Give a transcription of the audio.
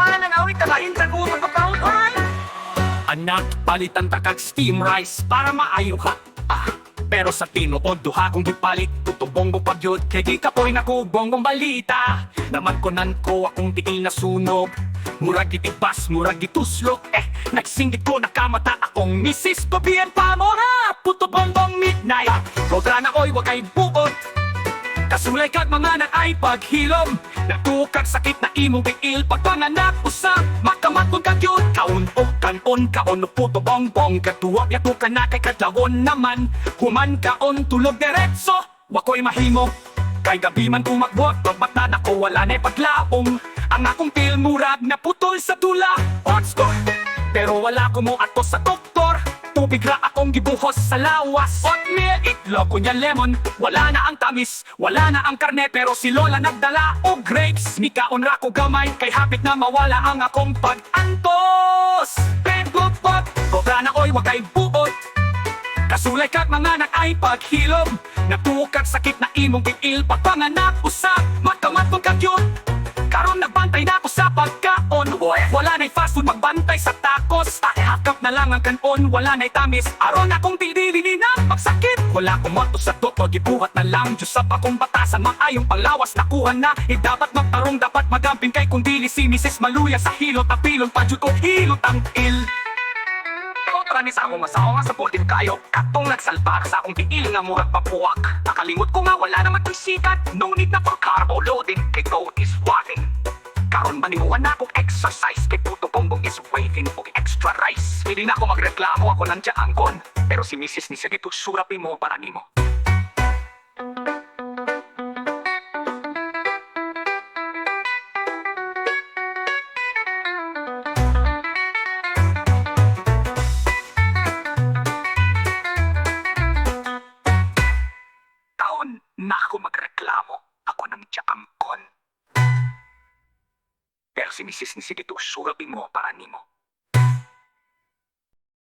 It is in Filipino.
Saan ang awit na kain tagulo ka? Anak, palitan takag steam rice para maayo ka. Ah, pero sa tinuod duha kung gipalit tutubong mo pagyod kay di ka po'y nakubong mong balita. Naman ko nan ko akong tigil na sunog. Murag gitibas murag gituslok. Eh nagsingit ko nakamata akong misis ko biyan puto bongbong midnight. Rodra na oy wag kay bukod kasulay kag mga na ay paghilom. Nagtukag sakit na imong bigil Pagpanganak usap Makamatod kag yun Kaon o kanon Kaon o puto bongbong Katuwag yato ka na kay kadlawon naman. Human kaon tulog diretso. Wako'y mahimo. Kay gabi man kumagbot Pagmata na ko wala na'y paglaom Ang akong pilmurag na putol sa dula Odds ko! Pero wala ko mo ato sa doktor Tubig ra akong gibuhos sa lawas. Oatmeal, itlog, kunya lemon. Wala na ang tamis, wala na ang karne Pero si Lola nagdala. O grapes Nikaon ra ko gamay. Kay hapit na mawala ang akong pag-antos Pegupot, kobra na oy, wag kay buot. Kasulay kag mga nak ay paghilom Natukag sakit na imong bigil Pagpanganak usap, matamat kong kagyot Karon nagbantay na ako sa pagkaon. Wala sa tacos Hakap na lang ang kanon, wala na'y tamis. Aron akong tildili na magsakit Wala akong moto sa doktor, gibuhat na lang Diyos sa akong batasan, maayong panglawas Nakuha na, eh dapat magtarong Dapat magamping kay kung dili si Mrs. Maluya Sa hilot, apilon, padyut o hilot ang il. Kontra ni sa akong masawa nga putin kayo. Katong nagsalbar sa akong tiil nga murag papuwak. Nakalimot ko nga wala naman tong sikat. No need na for carbo loading. Kay is walking. Karon manimuan na akong exercise Kay Pwede na ako magreklamo ako nandiya angkon Pero si Mrs. ni sige to surapi mo para nimo Taon na ako magreklamo Ako nang tiyakangkon Pero si Mrs. ni sige to surapi mo para nimo